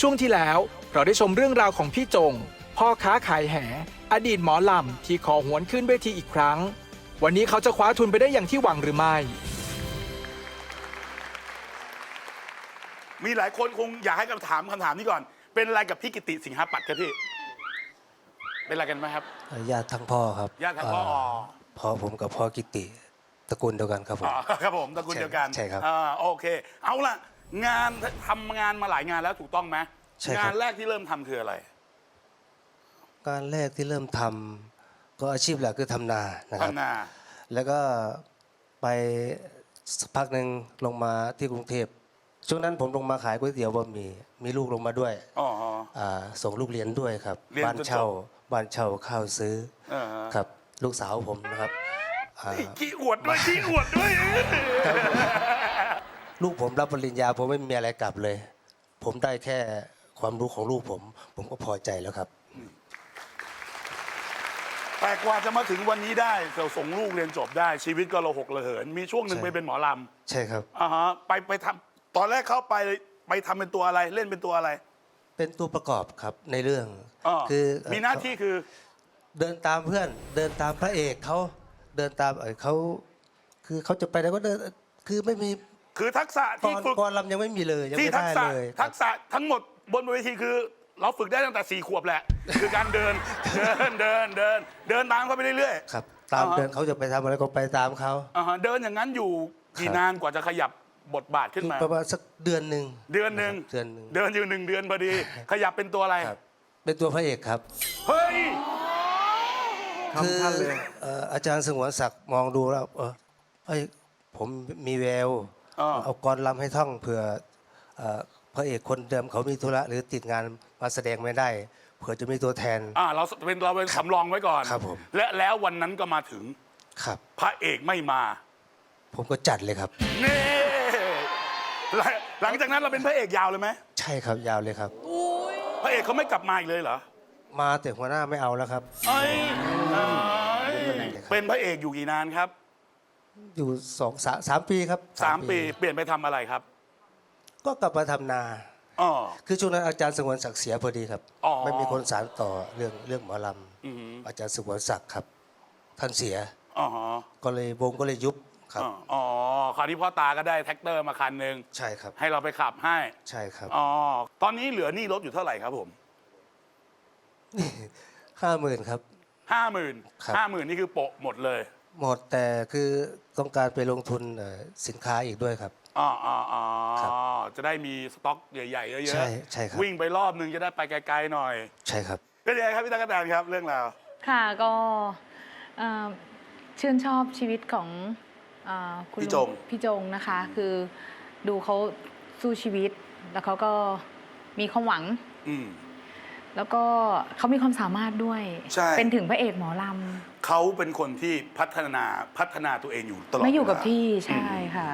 ช่วงที่แล้วเราได้ชมเรื่องราวของพี่จง พ่อค้าขายแห อดีตหมอลำที่ขอหวนขึ้นเวทีอีกครั้ง วันนี้เขาจะคว้าทุนไปได้อย่างที่หวังหรือไม่ มีหลายคนคงอยากให้คำถามคำถามนี้ก่อน เป็นอะไรกับพี่กิติสิงหาปัตย์ครับพี่ เป็นอะไรกันไหมครับ เอ่อญาติทั้งพ่อครับญาติทั้งพ่ออ๋อเพ่อผมกับพ่อกิติตระกูลเดียวกันครับผม อ๋อครับผมตระกูลเดียวกันใช่ครับ อ่าโอเค เอาล่ะ งานทำงานมาหลายงานแล้วถูกต้องไหมใช่ครับ งานแรกที่เริ่มทำคืออะไรการแรกที่เริ่มทำก็อาชีพหลักคือทำนานะครับ ทำนา แล้วก็ไปสักพักหนึ่งลงมาที่กรุงเทพช่วงนั้นผมลงมาขายก๋วยเตี๋ยวบะหมี่มีลูกลงมาด้วยอ๋ออ๋ออ่าส่งลูกเรียนด้วยครับเรียนบ้านจนจบ เช่าบ้านเช่าข้าวซื้อเออฮะครับ ลูกสาวผมนะครับอ่า ขี้อวดด้วยขี้อวดด้วย ลูกผมรับปริญญาผมไม่มีอะไรกลับเลย ผมได้แค่ความรู้ของลูกผม ผมก็พอใจแล้วครับ แต่กว่าจะมาถึงวันนี้ได้เราส่งลูกเรียนจบได้ชีวิตก็เราหกระเหิน มีช่วงหนึ่งใช่ ไปเป็นหมอลใช่ครับำอ่าฮะไปไปทำตอนแรกเข้าไปไปทำเป็นตัวอะไรเล่นเป็นตัวอะไรเป็นตัวประกอบครับในเรื่องอ๋อคือเอ่อมีหน้าที่คือเดินตามเพื่อน เดินตามพระเอกเขาเดินตามเออเขาคือเขาจะไปไหนก็เดินคือไม่มี คือทักษะกที่รฝึกกรลำยังไม่มีเลยยังที่ไม่ทักได้ษะเลยคทัรับกษะทั้งหมดบนเวทีคือ เราฝึกได้ตั้งแต่สี่ขวบแหละ คือการเดินเดินเดินเดิน เดินตามเขาไปเรื่อยครับ ตามอ่าฮะ เดินเขาจะไปทำอะไรก็ไปตามเขาๆอ่าฮะเดินอย่างนั้นอยู่กี่ครับนานกว่าจะขยับบทบาทขึ้นมา ประมาณสักเดือนหนึ่งเดือนหนึ่งเดือนหนึ่งเดินอยู่หนึ่งเดือนพอดี ขยับเป็นตัวอะไร ครับเป็นตัวพระเอกครับเฮ้ย คือทำท่านเลยเอ่ออาจารย์สงวนศักดิ์มองดูแล้วเออเอ้ยผมมีแววอ่า เอากรลำให้ท่องเผื่อเอ่อพระเอกคนเดิมเขามีธุระหรือติดงานมาแสดงไม่ได้ เผื่อจะมีตัวแทนอ่าเราเป็นเราเป็นสำรองไว้ก่อนครับผมและแล้ววันนั้นก็มาถึงครับ พระเอกไม่มา ผมก็จัดเลยครับนี่หลังหลังจากนั้นเราเป็นพระเอกยาวเลยไหมใช่ครับยาวเลยครับพระเอกเขาไม่กลับมาอีกเลยเหรอมาแต่หัวหน้าไม่เอาแล้วครับเอ้ยเอ้ยเป็นพระเอกครับเป็นพระเอกอยู่กี่นานครับ อยู่สองสามสามปีครับสามปีเปลี่ยนไปทำอะไรครับก็กลับมาทำนา อ๋อ คือช่วงนั้นอาจารย์สงวนศักดิ์เสียพอดีครับอ๋อ ไม่มีคนสานต่อเรื่องเรื่องหมอลอือหือำอาจารย์สงวนศักดิ์ครับ ท่านเสียอ๋อก็เลยวงก็เลยยุบครับ อ๋ออ๋อคราวนี้พ่อตาก็ได้แท็กเตอร์มาคันหนึ่งใช่ครับ ให้เราไปขับให้ ใช่ครับอ๋อ ตอนนี้เหลือหนี้รถอยู่เท่าไหร่ครับผมห้าหมื่นครับ ห้าหมื่นครับ ห้าหมื่นนี่คือโปะหมดเลย หมดแต่คือต้องการไปลงทุนเอ่อสินค้าอีกด้วยครับ อ๋ออ๋ออ๋อครับจะได้มีสต็อกใหญ่ๆเยอะๆใช่ใช่ครับ วิ่งไปรอบนึงจะได้ไปไกลๆหน่อยใช่ครับ เป็นยังไงครับพี่ตั๊กกะแตนครับเรื่องราว ค่ะก็เอ่อชื่นชอบชีวิตของเออคุณพี่ลุจง พี่จงนะคะ คือดูเขาสู้ชีวิต แล้วเขาก็มีความหวังอืม แล้วก็เขามีความสามารถด้วย ใช่ เป็นถึงพระเอกหมอลเขาเป็นคนที่พัฒนาพัฒนาตัวเองอยู่ตลอำดไม่อยู่กับเวลา ที่ใช่อืมค่ะ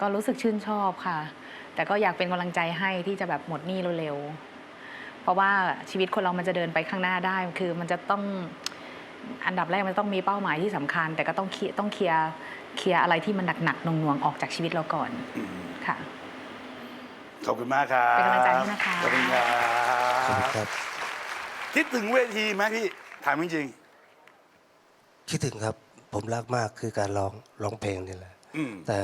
ก็รู้สึกชื่นชอบค่ะ แต่ก็อยากเป็นกำลังใจให้ที่จะแบบหมดหนี้เร็วๆ เพราะว่าชีวิตคนเรามันจะเดินไปข้างหน้าได้ คือมันจะต้องอันดับแรกมันต้องมีเป้าหมายที่สำคัญ แต่ก็ต้องเคลียร์ต้องเคลียร์เคลียร์อะไรที่มันหนักๆหน่วงๆออกจากชีวิตเราก่อนอืม ค่ะ ขอบคุณมากครับเป็นกำลังใจให้นะคะ ขอบคุณครัข อบคุณบครับ คิดถึงเวทีไหมพี่ ถามจริงคิดถึงครับ ผมรักมากคือการร้องร้องเพลงนี่แหละๆอืมแต่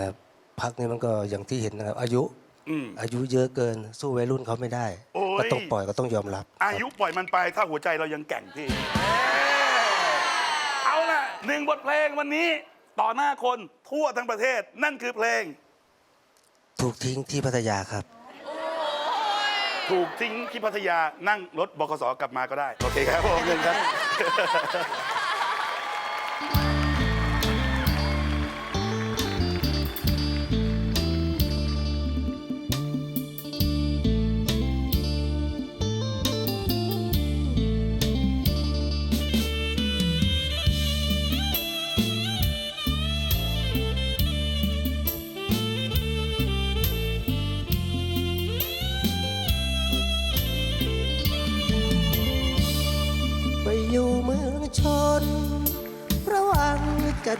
พักนี้มันก็อย่างที่เห็นนะครับ อายุอืมอายุเยอะเกินสู้วัยรุ่นเขาไม่ได้โอ้ยก็ต้องปล่อยก็ต้องยอมรับ อายุปล่อยมันไปถ้าหัวใจเรายังแกร่งพี่ เอาล่ะหนึ่งบทเพลงวันนี้ต่อหน้าคนทั่วทั้งประเทศนั่นคือเพลง ถูกทิ้งที่พัทยาครับ ถูกทิ้งที่พัทยานั่งรถบกสกลับมาก็ได้ โอเคครับผมเงินครับ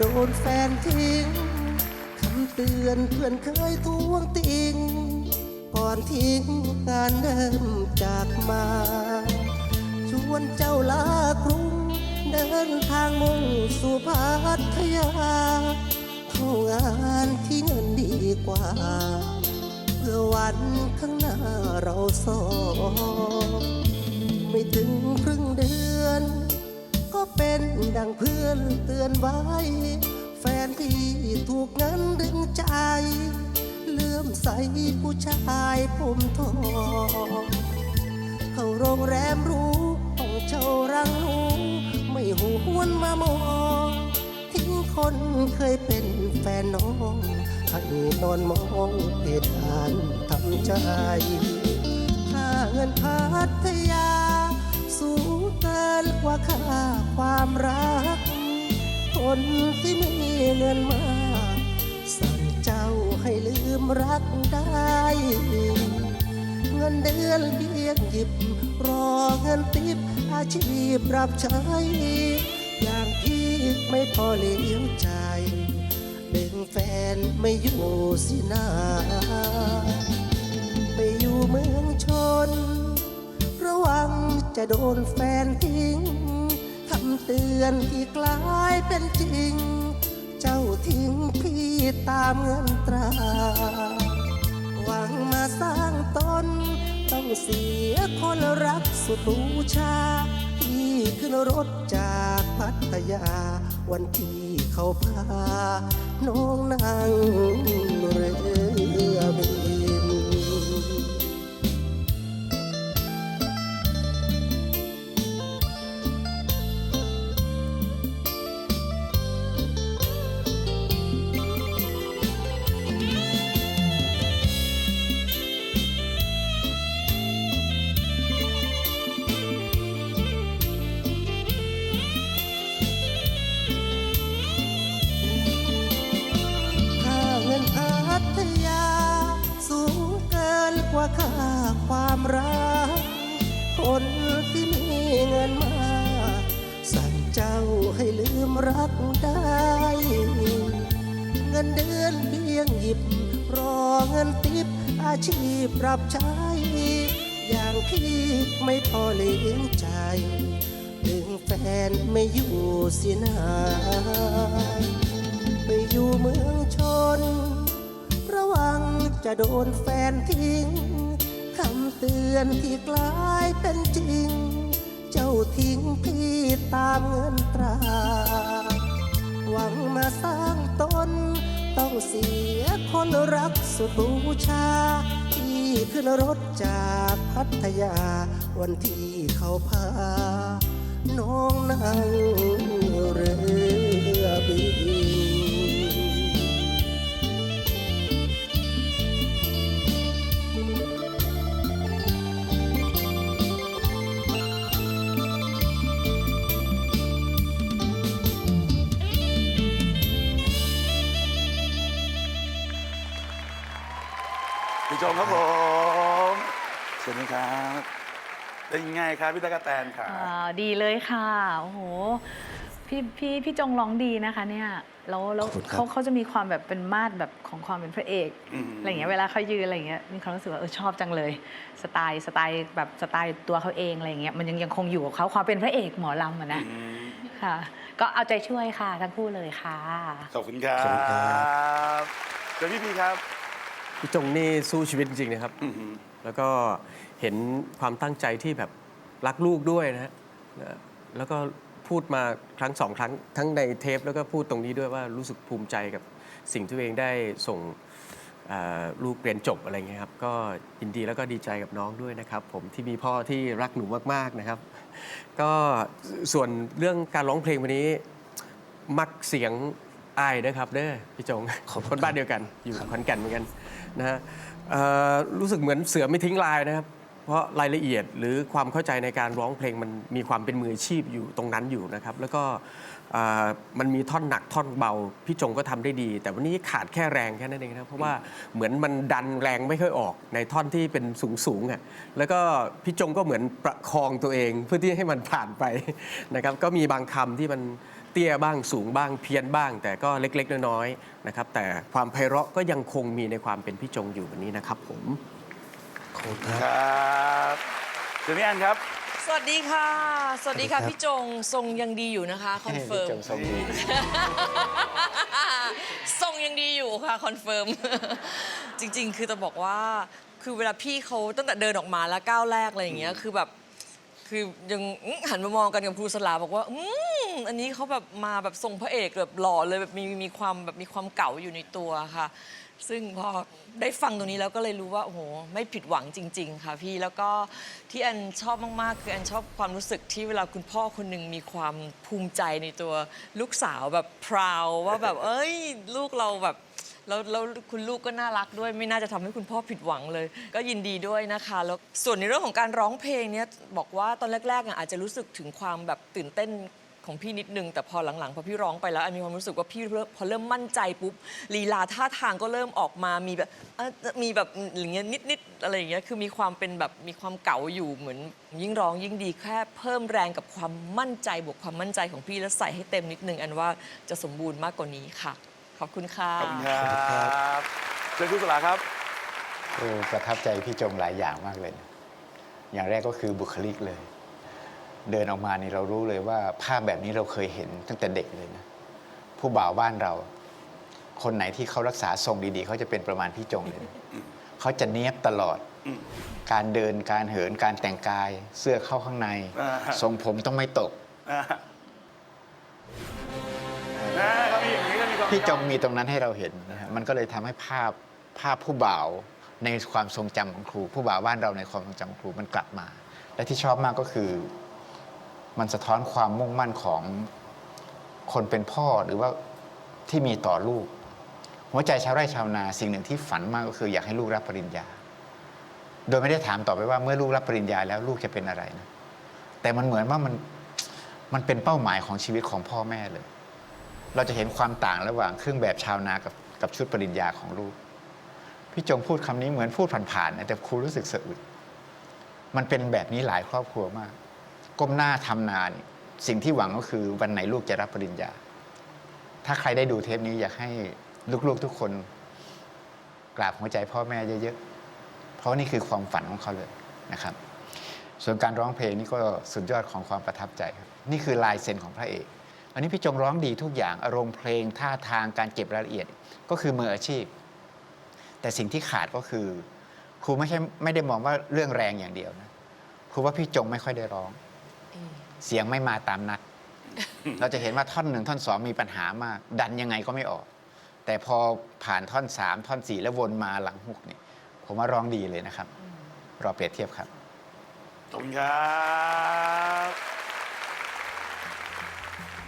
โดนแฟนทิ้งคำเตือนเพื่อนเคยทวงติง ก่อนทิ้งงานเดิมจากมา ชวนเจ้าลากรุง เดินทางมุ่งสู่พัทยาเข้างานที่เงินดีกว่า เพื่อวันข้างหน้าเราสอง ไม่ถึงครึ่งเดือน ก็เป็นดังเพื่อนเตือนไว้ แฟนที่ถูกงั้นดึงใจ เลื่อมใสผู้ชายผมทองเข้าโรงแรมรู้ต้องเช่ารังหนูไม่หวนมามองทิ้งคนเคยเป็นแฟนน้องให้นอนมองเพดานทำใจค่าเงินพัทยา สูงเกินกว่าค่าความรัก คนที่มีเงินมากสั่งเจ้าให้ลืมรักได้ เงินเดือนเบี้ยหยิบ รอเงินติบอาชีพรับใช้ อย่างพี่ไม่พอเลี้ยงใจดึงแฟนไม่อยู่สินาไปอยู่เมืองชน ระวัง จะโดนแฟนทิ้งคำเตือนที่กลายเป็นจริง เจ้าทิ้งพี่ตามเงินตรา หวังมาสร้างตน ต้องเสียคนรักสุดบูชาที่ขึ้นรถจากพัทยา วันที่เขาพา น้องนั่งเรือ ใช้อย่างพี่ไม่พอเลี้ยงใจ ถึงแฟนไม่อยู่สินาไปอยู่เมืองชน ระวังจะโดนแฟนทิ้งคำเตือนที่กลายเป็นจริง เจ้าทิ้งพี่ตามเงินตรา หวังมาสร้างตน ต้องเสียคนรักสุดบูชา ขึ้นรถจากพัทยา วันที่เขาพา น้องนั่งเรือบิน พี่จงครับผมเชิญครับเป็นยังไงครับพี่ตะกกะแตนครับอ่าดีเลยค่ะ โอ้โห พี่พี่พี่จงร้องดีนะคะเนี่ย แล้วแล้วขอบคุณครับ เขาเขาจะมีความแบบเป็นมาดแบบของความเป็นพระเอกอืมอะไรอย่างเงี้ย เวลาเขายืนอะไรอย่างเงี้ย มีความรู้สึกว่าเออชอบจังเลย สไตล์สไตล์แบบสไตล์ตัวเขาเองอะไรอย่างเงี้ย มันยังยังคงอยู่กับเขาความเป็นพระเอกหมอลำอะนะ อืมค่ะ ก็เอาใจช่วยค่ะทั้งคู่เลยค่ะ ขอบคุณครับขอบคุณครับเจอพี่พีครับ พี่จงนี่สู้ชีวิตจริงๆนะครับอื้อหือแล้วก็เห็นความตั้งใจที่แบบรักลูกด้วยนะฮะนะแล้วก็พูดมาครั้งสองครั้งทั้งในเทป แล้วก็พูดตรงนี้ด้วยว่ารู้สึกภูมิใจกับสิ่งที่ตัวเองได้ส่งเอ่อลูกเรียนจบอะไรเงี้ยครับ ก็ยินดีแล้วก็ดีใจกับน้องด้วยนะครับ ผมที่มีพ่อที่รักหนูมากๆนะครับ ก็ส่วนเรื่องการร้องเพลงวันนี้ มักเสียงอายนะครับเด้อพี่จงขอบคุณคนบ้านเดียวกันอยู่ขอนแก่นเหมือนกัน นะฮะรู้สึกเหมือนเสือไม่ทิ้งลายนะครับ เพราะรายละเอียดหรือความเข้าใจในการร้องเพลงมันมีความเป็นมืออาชีพอยู่ตรงนั้นอยู่นะครับ แล้วก็มันมีท่อนหนักท่อนเบา พี่จงก็ทำได้ดี แต่วันนี้ขาดแค่แรงแค่นั้นเองนะเพราะว่าเหมือนมันดันแรงไม่ค่อยออกในท่อนที่เป็นสูงสูงอะแล้วก็พี่จงก็เหมือนประคองตัวเองเพื่อที่ให้มันผ่านไปนะครับก็มีบางคำที่มัน ตี้ยบ้างสูงบ้างเพี้ยนบ้าง แต่ก็เล็กๆ น้อยๆนะครับแต่ความไพเราะก็ยังคงมีในความเป็นพี่จงอยู่วันนี้นะครับผมขอบคุณครับครับเดี๋ยวนี้อันครับ สวัสดีค่ะ สวัสดีค่ะสวัสดีครับพี่จงทรงยังดีอยู่นะคะคอนเฟิร์มจงทรงดีทรงยังดีอยู่ค่ะคอนเฟิร์มจริง ๆ คือจะบอกว่าคือเวลาพี่เขาตั้งแต่เดินออกมาแล้วก้าวแรกอะไรอย่างเงี้ยคือแบบ คือยังอื้อหันมามองกันกับครูสลาบอกว่า อืมอันนี้เขาแบบมาแบบทรงพระเอกแบบหล่อเลยแบบมีมีความแบบมีความเก่าอยู่ในตัวค่ะ ซึ่งพอได้ฟังตรงนี้แล้วก็เลยรู้ว่าโอ้โหไม่ผิดหวังจริง ๆ ค่ะพี่แล้วก็ที่แอนชอบมากๆ คือแอนชอบความรู้สึกที่เวลาคุณพ่อคนหนึ่งมีความภูมิใจในตัวลูกสาวแบบพราวว่าแบบ เอ้ย ลูกเราแบบ แล้วแล้วคุณลูกก็น่ารักด้วย ไม่น่าจะทำให้คุณพ่อผิดหวังเลย ก็ยินดีด้วยนะคะ แล้วส่วนในเรื่องของการร้องเพลงเนี้ยบอกว่าตอนแรกๆอะอาจจะรู้สึกถึงความแบบตื่นเต้นของพี่นิดนึง แต่พอหลังๆพอพี่ร้องไปแล้วอันมีความรู้สึกว่าพี่เริ่มพอเริ่มมั่นใจปุ๊บลีลาท่าทางก็เริ่มออกมามีแบบเอ่อมีแบบอย่างเงี้ยนิดๆอะไรอย่างเงี้ยคือมีความเป็นแบบมีความเก๋าอยู่เหมือนยิ่งร้องยิ่งดีแค่เพิ่มแรงกับความมั่นใจบวกความมั่นใจของพี่แล้วใส่ให้เต็มนิดนึงอันว่าจะสมบูรณ์มากกว่านี้ค่ะ ขอบคุณค่ะขอบคุณครับเชิญครูสลาครับโอ้ประทับใจพี่จงหลายอย่างมากเลยนะอย่างแรกก็คือบุคลิกเลย เดินออกมานี่เรารู้เลยว่าภาพแบบนี้เราเคยเห็นตั้งแต่เด็กเลยนะ ผู้บ่าวบ้านเรา คนไหนที่เขารักษาทรงดีๆ เขาจะเป็นประมาณพี่จงเลยนะเขาจะเนี้ยบตลอดอืมการเดิน การเหิน การแต่งกาย เสื้อเข้าข้างในอ่าฮะทรงผมต้องไม่ตกอ่านะเขามีอย่างนี้ก็มีความ พี่จงมีตรงนั้นให้เราเห็นนะฮะมันก็เลยทำให้ภาพภาพผู้บ่าวในความทรงจำของครู ผู้บ่าวบ้านเราในความทรงจำของครูมันกลับมา และที่ชอบมากก็คือ มันสะท้อนความมุ่งมั่นของคนเป็นพ่อหรือว่าที่มีต่อลูก หัวใจชาวไร่ชาวนาสิ่งหนึ่งที่ฝันมากก็คืออยากให้ลูกรับปริญญา โดยไม่ได้ถามต่อไปว่าเมื่อลูกรับปริญญาแล้วลูกจะเป็นอะไรนะแต่มันเหมือนว่ามันมันเป็นเป้าหมายของชีวิตของพ่อแม่เลย เราจะเห็นความต่างระหว่างเครื่องแบบชาวนากับกับชุดปริญญาของลูก พี่จงพูดคำนี้เหมือนพูดผ่านๆนะแต่ครูรู้สึกสะอึดมันเป็นแบบนี้หลายครอบครัวมาก ก้มหน้าทำนานี่สิ่งที่หวังก็คือวันไหนลูกจะรับปริญญา ถ้าใครได้ดูเทปนี้อยากให้ลูกๆทุกคนกราบหัวใจพ่อแม่เยอะๆ เพราะนี่คือความฝันของเขาเลยนะครับ ส่วนการร้องเพลงนี่ก็สุดยอดของความประทับใจครับ นี่คือลายเซ็นของพระเอก อันนี้พี่จงร้องดีทุกอย่างอารมณ์เพลงท่าทางการเก็บรายละเอียดก็คือมืออาชีพ แต่สิ่งที่ขาดก็คือ ครูไม่ใช่ไม่ได้มองว่าเรื่องแรงอย่างเดียวนะครูว่าพี่จงไม่ค่อยได้ร้อง เสียงไม่มาตามนัดเราจะเห็นว่าท่อนหนึ่งท่อนสองมีปัญหามาก ดันยังไงก็ไม่ออก แต่พอผ่านท่อนสามท่อนสี่แล้ววนมาหลังฮุกเนี่ยผมว่าร้องดีเลยนะครับรอเปรียบเทียบครับขอบคุณครับ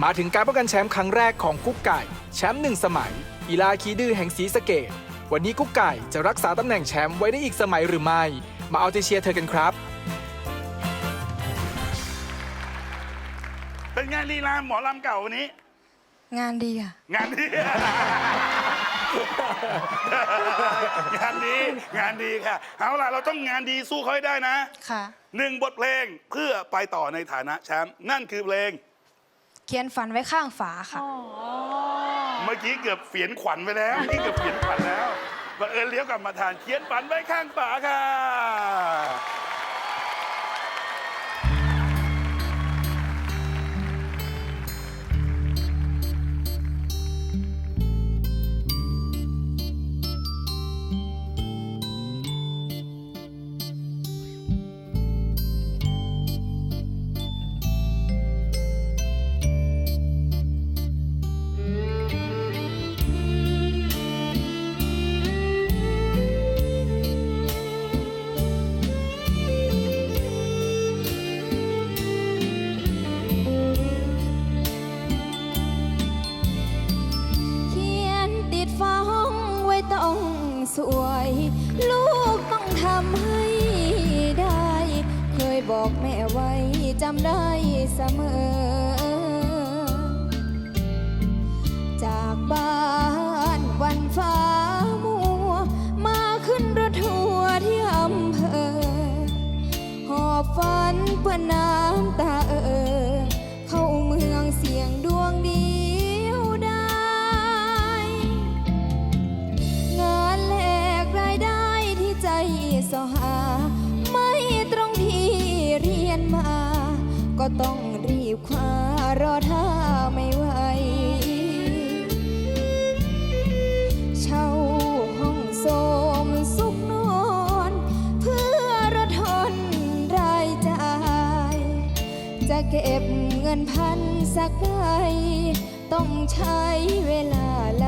มาถึงการป้องกันแชมป์ครั้งแรกของกุ๊กไก่ แชมป์หนึ่งสมัยอีลาคีดื้อแห่งศรีสะเกดวันนี้กุ๊กไก่จะรักษาตำแหน่งแชมป์ไว้ได้อีกสมัยหรือไม่ มาเอาใจเชียร์เธอกันครับ เป็นไงลีลาหมอลำเก่าวันนี้ งานดีอะ งานดี งานดีงานดีค่ะ เอาล่ะ เราต้องงานดีสู้เขาให้ได้นะค่ะ หนึ่งบทเพลงเพื่อไปต่อในฐานะแชมป์นั่นคือเพลง เขียนฝันไว้ข้างฝาค่ะ เมื่อกี้เกือบเฟียนขวัญไปแล้วนี่เกือบเฟียนขวัญแล้วบังเอิญเลี้ยวกลับมาทานเขียนฝันไว้ข้างฝาค่ะำได้ ต้องรีบคว้ารอท่าไม่ไหว เช่าห้องโสมสุขนอน เพื่อรดทนรายจ่าย จะเก็บเงินพันสักได้ต้องใช้เวลาหล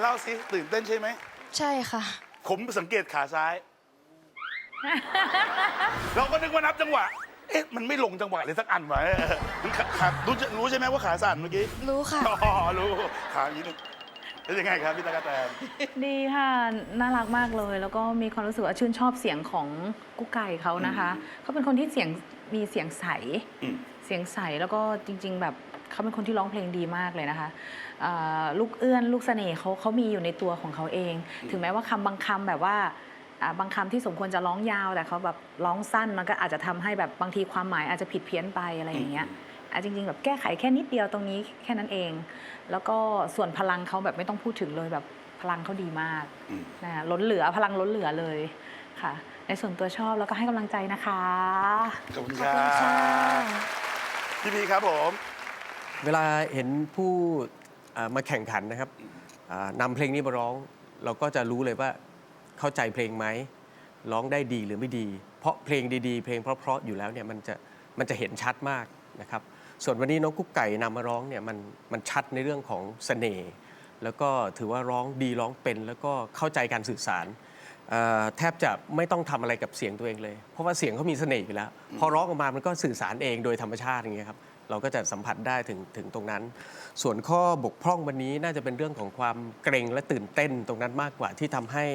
เป็นยังไงเล่าสิตื่นเต้นใช่ไหม ใช่ค่ะ ผมสังเกตขาซ้าย เราก็นึกว่านับจังหวะ เอ๊ะ มันไม่ลงจังหวะเลยสักอันวะเออมันขาขารู้จะรู้ใช่ไหมว่าขาสั่นเมื่อกี้ รู้ค่ะ อ๋อ รู้ ขาอย่างนี้นึงแล้วยังไงครับพี่ตากะแตน ดีค่ะ น่ารักมากเลย แล้วก็มีความรู้สึกว่าชื่นชอบเสียงของกุ๊กไก่เขานะคะ เขาเป็นคนที่เสียงมีเสียงใส อืม เสียงใสแล้วก็จริง ๆ แบบ เขาเป็นคนที่ร้องเพลงดีมากเลยนะคะเอ่อลูกเอื้อนลูกเสน่ห์เขาเขามีอยู่ในตัวของเขาเอง ถึงแม้ว่าคำบางคำแบบว่าอ่าบางคำที่สมควรจะร้องยาวแต่เขาแบบร้องสั้นมันก็อาจจะทำให้แบบบางทีความหมายอาจจะผิดเพี้ยนไปอะไรอย่างเงี้ยอะจริงๆแบบแก้ไขแค่นิดเดียวตรงนี้แค่นั้นเอง แล้วก็ส่วนพลังเขาแบบไม่ต้องพูดถึงเลยแบบพลังเขาดีมากอืมนะล้นเหลือพลังล้นเหลือเลยค่ะ ในส่วนตัวชอบแล้วก็ให้กำลังใจนะคะขอบคุณขคอบรัคุณค่ะบพี่พีครับผม เวลาเห็นผู้อ่ามาแข่งขันนะครับอ่านำเพลงนี้มาร้อง เราก็จะรู้เลยว่าเข้าใจเพลงไหมร้องได้ดีหรือไม่ดี เพราะเพลงดีๆ เพลงเพราะๆอยู่แล้วเนี่ยมันจะมันจะเห็นชัดมากนะครับ ส่วนวันนี้น้องกุ๊กไก่นำมาร้องเนี่ยมันมันชัดในเรื่องของเสน่ห์แล้วก็ถือว่าร้องดีร้องเป็น แล้วก็เข้าใจการสื่อสารเอ่อแทบจะไม่ต้องทำอะไรกับเสียงตัวเองเลย เพราะว่าเสียงเขามีเสน่ห์อยู่แล้ว พอร้องออกมามันก็สื่อสารเองโดยธรรมชาติอย่างเงี้ยครับ เราก็จะสัมผัสได้ถึงถึงตรงนั้น ส่วนข้อบกพร่องวันนี้น่าจะเป็นเรื่องของความเกรงและตื่นเต้นตรงนั้นมากกว่าที่ทำให้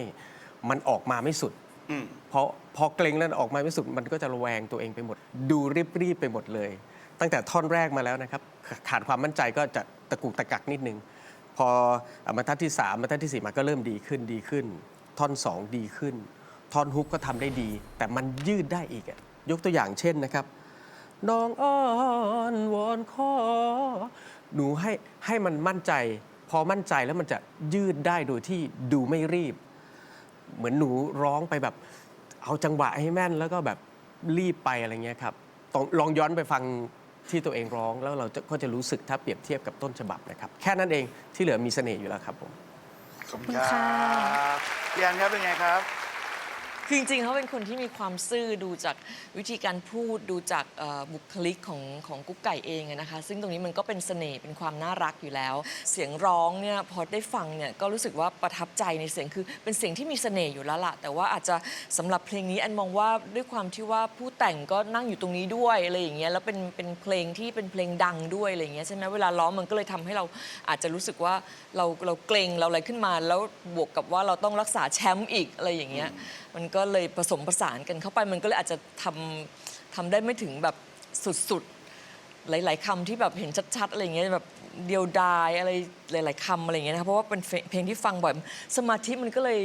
มันออกมาไม่สุดอืมเพราะพอเกรงแล้วออกมาไม่สุดมันก็จะระแวงตัวเองไปหมด ดูรีบๆไปหมดเลย ตั้งแต่ท่อนแรกมาแล้วนะครับ ขาขาดความมั่นใจก็จะตะกุกตะกักนิดนึง พออะมาทัดที่3มาทัดที่ 4 มาก็เริ่มดีขึ้นดีขึ้น ท่อน 2 ดีขึ้น ท่อนฮุกก็ทำได้ดี แต่มันยืดได้อีกอะยกตัวอย่างเช่นนะครับ น้องอ้อนวอนขอ หนูให้ให้มันมั่นใจ พอมั่นใจแล้วมันจะยืดได้โดยที่ดูไม่รีบ เหมือนหนูร้องไปแบบ เอาจังหวะให้แม่นแล้วก็แบบรีบไปอะไรเงี้ยครับต้องลองย้อนไปฟังที่ตัวเองร้องแล้วเราจะก็จะรู้สึกถ้าเปรียบเทียบกับต้นฉบับนะครับ แค่นั้นเองที่เหลือมีเสน่ห์อยู่แล้วครับผม ขอบคุณครับพี่แอนครับเป็นไงครับ คือจริงๆเขาเป็นคนที่มีความซื่อดูจากวิธีการพูดดูจากเอ่อบุคลิกของของกุ๊กไก่เองอะนะคะ ซึ่งตรงนี้มันก็เป็นเสน่ห์เป็นความน่ารักอยู่แล้ว เสียงร้องเนี่ยพอได้ฟังเนี่ยก็รู้สึกว่าประทับใจในเสียงคือเป็นเสียงที่มีเสน่ห์อยู่แล้วล่ะแต่ว่าอาจจะสำหรับเพลงนี้อันมองว่าด้วยความที่ว่าผู้แต่งก็นั่งอยู่ตรงนี้ด้วยอะไรอย่างเงี้ยแล้วเป็นเป็นเพลงที่เป็นเพลงดังด้วยอะไรอย่างเงี้ยใช่ไหมเวลาร้องมันก็เลยทำให้เราอาจจะรู้สึกว่าเราเราเกรงเราอะไรขึ้นมา แล้วบวกกับว่าเราต้องรักษาแชมป์อีกอะไรอย่างเงี้ย มันก็เลยผสมผสานกันเข้าไปมันก็เลยอาจจะทำทำได้ไม่ถึงแบบสุดๆ หลาย ๆคำที่แบบเห็นชัดๆอะไรอย่างเงี้ยแบบเดียวดายอะไรหลาย ๆคำอะไรอย่างเงี้ยนะคะเพราะว่าเป็นเพลงที่ฟังบ่อยสมาธิมันก็เลย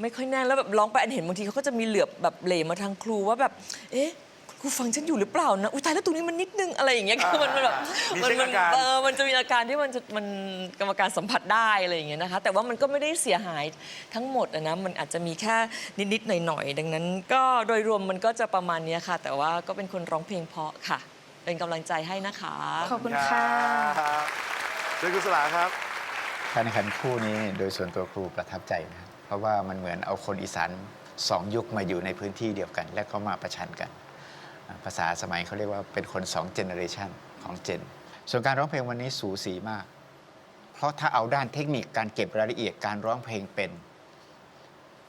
ไม่ค่อยแน่นแล้วแบบร้องไปอันเห็นบางทีเขาก็จะมีเหลือบแบบเหลมาทางครูว่าแบบ เอ๊ะ ครูฟังฉันอยู่หรือเปล่านะอุ้ยตายแล้วตรงนี้มันนิดนึงอะไรอย่างเงี้ยคือมันมันแบบมีมัเช็คมัอาการ เออมันจะมีอาการที่มันจะมันกรรมการสัมผัสได้อะไรอย่างเงี้ยนะคะ แต่ว่ามันก็ไม่ได้เสียหายทั้งหมดอะนะมันอาจจะมีแค่นิดๆหน่อยๆดังนั้น ก็โดยรวมมันก็จะประมาณเนี้ยค่ะ แต่ว่าก็เป็นคนร้องเพลงเพราะค่ะ เป็นกำลังใจให้นะคะ ขอบคุณค่ะรับเชิญคุณสลาครับ การแข่งขันคู่นี้โดยส่วนตัวครูประทับใจนะครับเพราะว่ามันเหมือนเอาคนอีสานสองยุคมาอยู่ในพื้นที่เดียวกัน และก็มาประชันกันอ่า ภาษาสมัยเขาเรียกว่าเป็นคนสองเจเนอเรชันของเจน ส่วนการร้องเพลงวันนี้สูสีมาก เพราะถ้าเอาด้านเทคนิคการเก็บรายละเอียดการร้องเพลงเป็น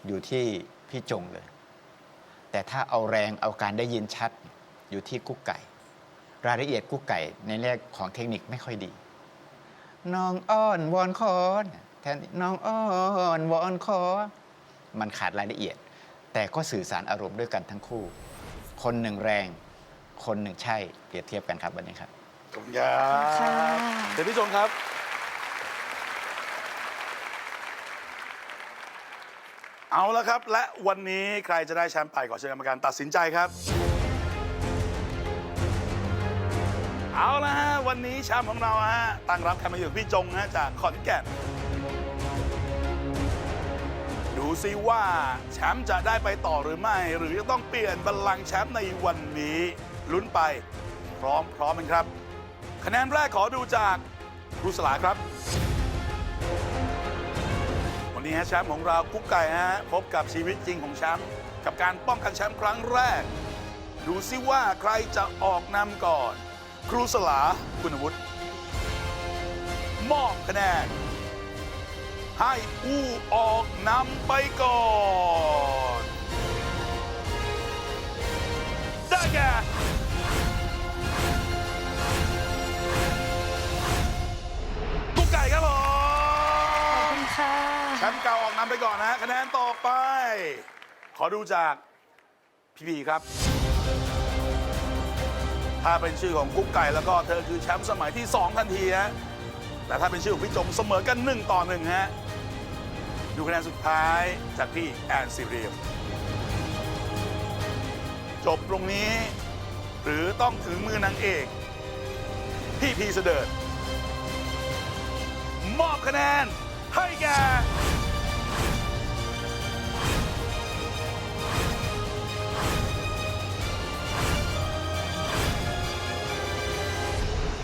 อยู่ที่พี่จงเลย แต่ถ้าเอาแรงเอาการได้ยินชัดอยู่ที่กุ๊กไก่ รายละเอียดกุ๊กไก่ในแรกของเทคนิคไม่ค่อยดี น้องอ้อนวอนคอนแทนน้องอ้อนวอนคอ มันขาดรายละเอียด แต่ก็สื่อสารอารมณ์ด้วยกันทั้งคู่ คนหนึ่งแรง คนหนึ่งใช่ เปรียบเทียบกันครับวันนี้ครับ ขอบคุณครับค่ะเดี๋ยวพี่ชมครับ เอาละครับ และวันนี้ใครจะได้แชมป์ไปขอเชิญกรรมการตัดสินใจครับ เอาละฮะวันนี้แชมป์ของเราฮะตั้งรับแคมป์มาอยู่พี่จงฮะจากขอนแก่นดู ซิว่าแชมป์จะได้ไปต่อหรือไม่ หรือจะต้องเปลี่ยนบัลลังก์แชมป์ในวันนี้ลุ้นไปพร้อมพร้อมกันครับ คะแนนแรกขอดูจากครูสลาครับ วันนี้ฮะแชมป์ของเรากุ๊กไก่ฮะพบกับชีวิตจริงของแชมป์กับการป้องกันแชมป์ครั้งแรก ดูซิว่าใครจะออกนำก่อน ครูสลาคุณวุฒิมอบคะแนน ให้ผู้ออกนำไปก่อน ได้แก่กุ๊กไก่ครับผมขอบคุณค่ะแชมป์เก่าออกนำไปก่อนนะฮะคะแนนต่อไป ขอดูจากพี่พีครับ ถ้าเป็นชื่อของกุ๊กไก่แล้วก็เธอคือแชมป์สมัยที่ 2 ทันทีฮะแต่ถ้าเป็นชื่อของพี่จงเสมอกัน 1 ต่อ 1 ฮะ ดูคะแนนสุดท้ายจากพี่แอนซิเรียมจบตรงนี้ หรือต้องถึงมือนางเอก พี่พีเสดิร์ดมอบคะแนนให้แก่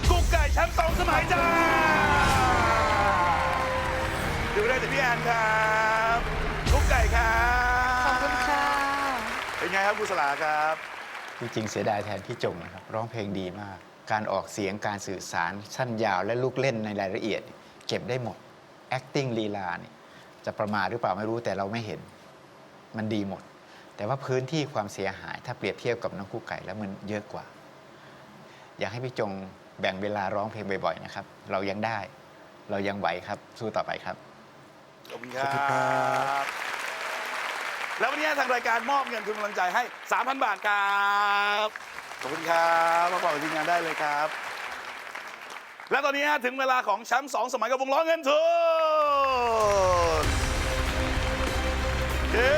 กุ๊กไก่แชมป์สองสมัยจ้าากพี่แอนครับกุ๊กไก่ครับขอบคุณค่ะ เป็นไงครับคุณสลาครับจริงๆเสียดายแทนพี่จงนะครับร้องเพลงดีมาก การออกเสียงการสื่อสารสั้นยาวและลูกเล่นในรายละเอียด เก็บได้หมด acting ลีลานี่จะประมาทหรือเปล่าไม่รู้แต่เราไม่เห็น มันดีหมด แต่ว่าพื้นที่ความเสียหาย ถ้าเปรียบเทียบกับน้องคู่ไก่แล้วมันเยอะกว่า อยากให้พี่จงแบ่งเวลาร้องเพลงบ่อยๆนะครับ เรายังได้ เรายังไหวครับสู้ต่อไปครับ ขอบคุณครับ แล้ววันนี้ทางรายการมอบเงินทุนกำลังใจให้ 3,000 บาทครับ ขอบคุณครับมาบอกกับทีมงานได้เลยครับ และตอนนี้ถึงเวลาของแชมป์สองสมัยกับวงล้อเงินทุนเย้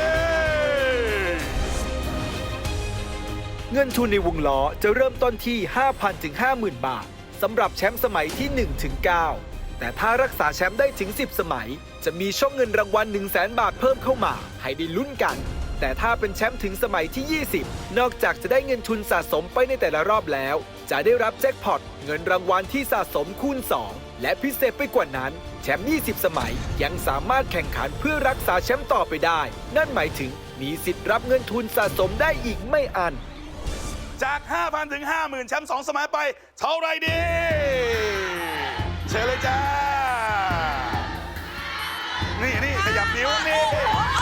เงินทุนในวงล้อจะเริ่มต้นที่ 5,000 ถึง 50,000 บาท สำหรับแชมป์สมัยที่ 1 ถึง 9 แต่ถ้ารักษาแชมป์ได้ถึง 10 สมัย จะมีช่องเงินรางวัล 1 0 0 0 0แบาทเพิ่มเข้ามา ให้ได้ลุ้นกัน แต่ถ้าเป็นแชมป์ถึงสมัยที่ 20 นอกจากจะได้เงินทุนสะสมไปในแต่ละรอบแล้ว จะได้รับแจ็คพอตเงินรางวัลที่สะสมคูณ 2 และพิเศษไปกว่านั้น แชมป์ 20 สมัยยังสามารถแข่งขันเพื่อรักษาแชมป์ต่อไปได้ นั่นหมายถึงมีสิทธิ์รับเงินทุนสะสมได้อีกไม่อัน จาก 5,000 ถึง 50,000 แชมป์สองสมัยไป เท่าไรดี เชิญเลยจ้า นี่นี่ขยับนิ้วนี่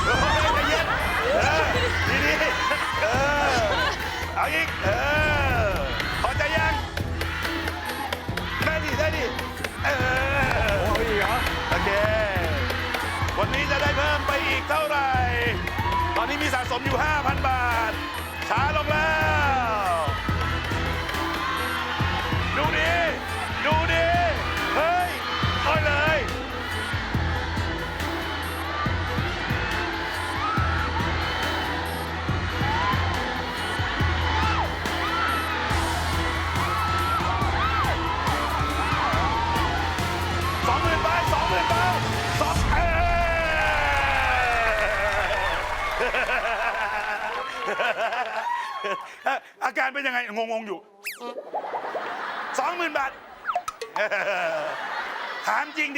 โอ้ยใจเย็นเออดีดีเออ เอาอีก เออ พอใจยัง ได้ดิได้ดิ เออ โอ้ยเหรอ โอเค วันนี้จะได้เพิ่มไปอีกเท่าไหร่ ตอนนี้มีสะสมอยู่ 5,000 บาท ช้าลงแล้ว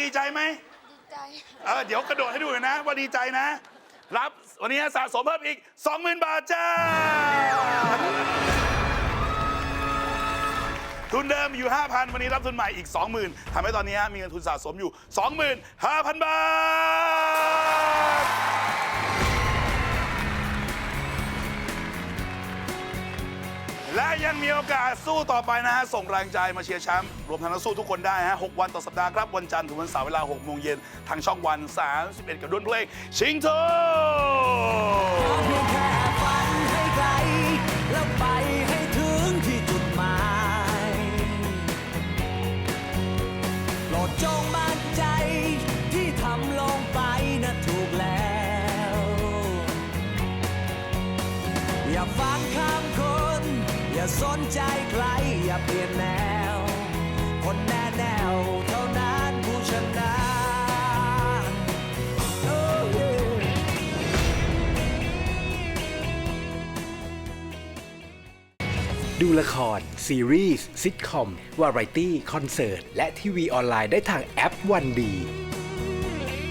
ดีใจไหมดีใจเออเดี๋ยวกระโดดให้ดูหน่อยนะ ว่าดีใจนะ รับวันนี้สะสมเพิ่มอีก 20,000 บาทจ้า ทุนเดิมอยู่ 5,000 วันนี้รับทุนใหม่อีก 20,000ทำให้ตอนนี้มีเงินทุนสะสมอยู่ 25,000 บาท และยังมีโอกาสสู้ต่อไปนะฮะ ส่งแรงใจมาเชียร์แชมป์รวมทั้งนักสู้ทุกคนได้ฮะ 6 วันต่อสัปดาห์ครับ วันจันทร์ถึงวันเสาร์เวลา 6 โมงเย็นทางช่องวัน 31 กับดวนเพลงชิงโท อย่าสนใจใครอย่าเปลี่ยนแนว คนแน่แนวเท่านั้นผู้ชนะดูละคร ซีรีส์ซิทคอม วาไรตี้ คอนเสิร์ต และทีวีออนไลน์ได้ทางแอปวันดี